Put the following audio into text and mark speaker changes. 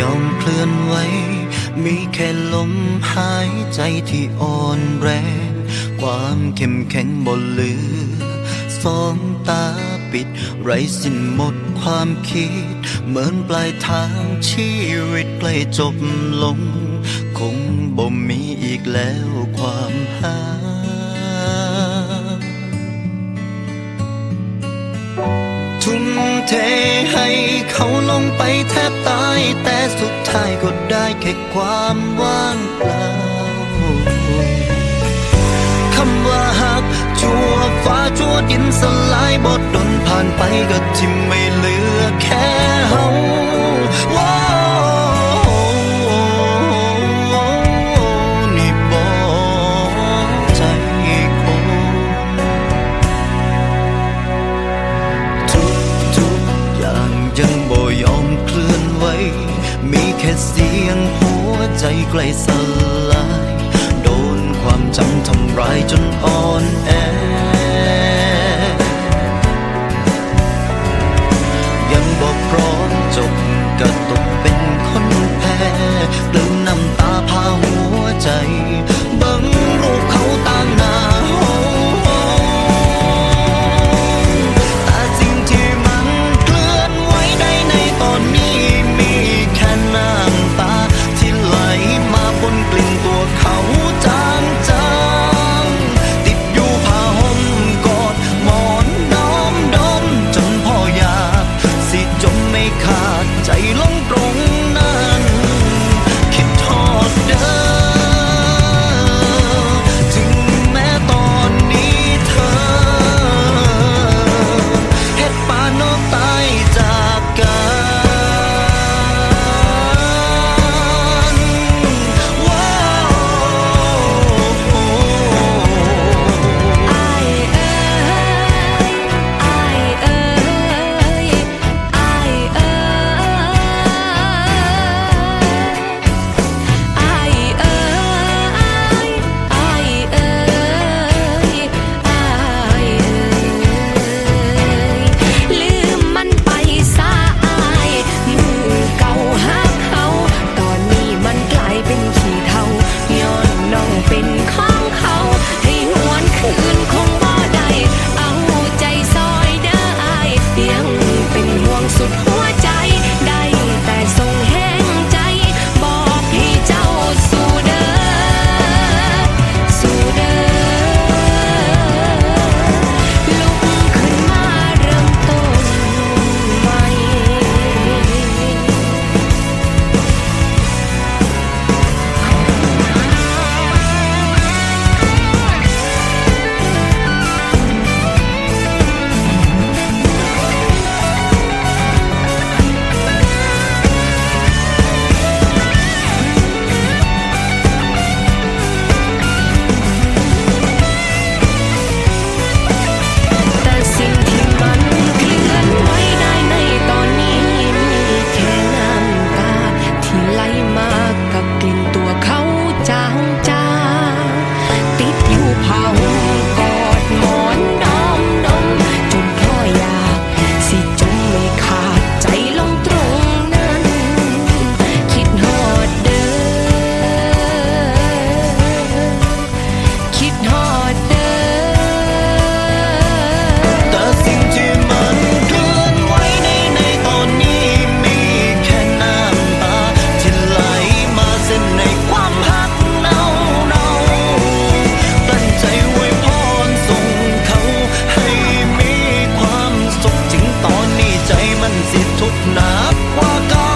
Speaker 1: ยอมเคลื่อนไหว มีแค่ลมหายใจที่อ่อนแรง ความเข้มแข็งบนเลือ สองตาปิด ไรสิ้นหมดความคิด เหมือนปลายทางชีวิตใกล้จบลง คงบ่มีอีกแล้วความหา เทให้เขาลงไปแทบตาย แต่สุดท้ายก็ได้แค่ความว่างเปล่าคำว่าหักชั่วฟ้าชั่วดินสลายบทดนผ่านไปก็ทิมไม่เหลือแค่ ใกล้สลาย โดนความจำทำร้ายจนอ่อนแอ because walk on.